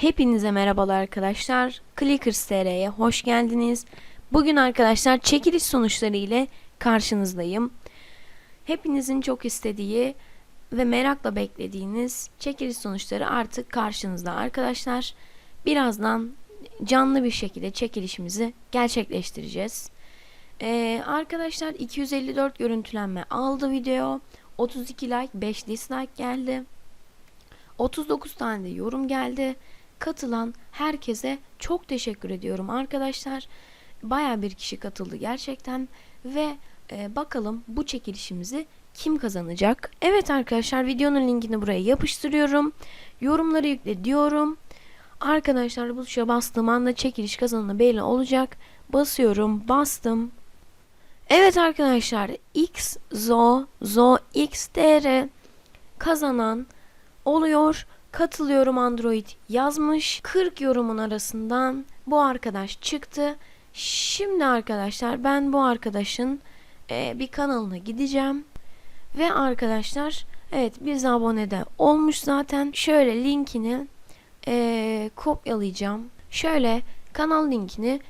Hepinize merhabalar arkadaşlar. Clickers TR'ye hoş geldiniz. Bugün arkadaşlar çekiliş sonuçları ile karşınızdayım. Hepinizin çok istediği ve merakla beklediğiniz çekiliş sonuçları artık karşınızda arkadaşlar. Birazdan canlı bir şekilde çekilişimizi gerçekleştireceğiz. Ee, arkadaşlar 254 görüntülenme aldı video. 32 like 5 dislike geldi. 39 tane de yorum geldi. Katılan herkese çok teşekkür ediyorum arkadaşlar. Baya bir kişi katıldı gerçekten ve e, bakalım bu çekilişimizi kim kazanacak? Evet arkadaşlar videonun linkini buraya yapıştırıyorum. Yorumları yükle diyorum. Arkadaşlar bu tuşa bastığım anda çekiliş kazananı belli olacak. Basıyorum, bastım. Evet arkadaşlar X Zo Zo XTR kazanan oluyor. Katılıyorum Android yazmış. 40 yorumun arasından bu arkadaş çıktı. Şimdi arkadaşlar ben bu arkadaşın e, bir kanalına gideceğim. Ve arkadaşlar evet biz abonede olmuş zaten. Şöyle linkini e, kopyalayacağım. Şöyle kanal linkini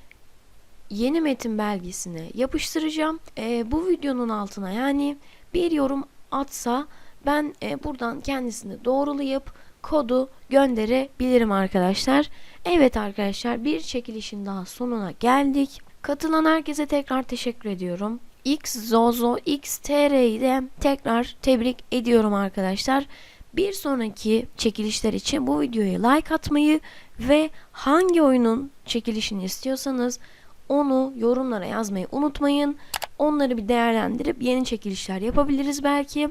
yeni metin belgesine yapıştıracağım. E, bu videonun altına yani bir yorum atsa ben e, buradan kendisini doğrulayıp kodu gönderebilirim arkadaşlar. Evet arkadaşlar bir çekilişin daha sonuna geldik. Katılan herkese tekrar teşekkür ediyorum. X Zozo XTR'yi de tekrar tebrik ediyorum arkadaşlar. Bir sonraki çekilişler için bu videoya like atmayı ve hangi oyunun çekilişini istiyorsanız onu yorumlara yazmayı unutmayın. Onları bir değerlendirip yeni çekilişler yapabiliriz belki.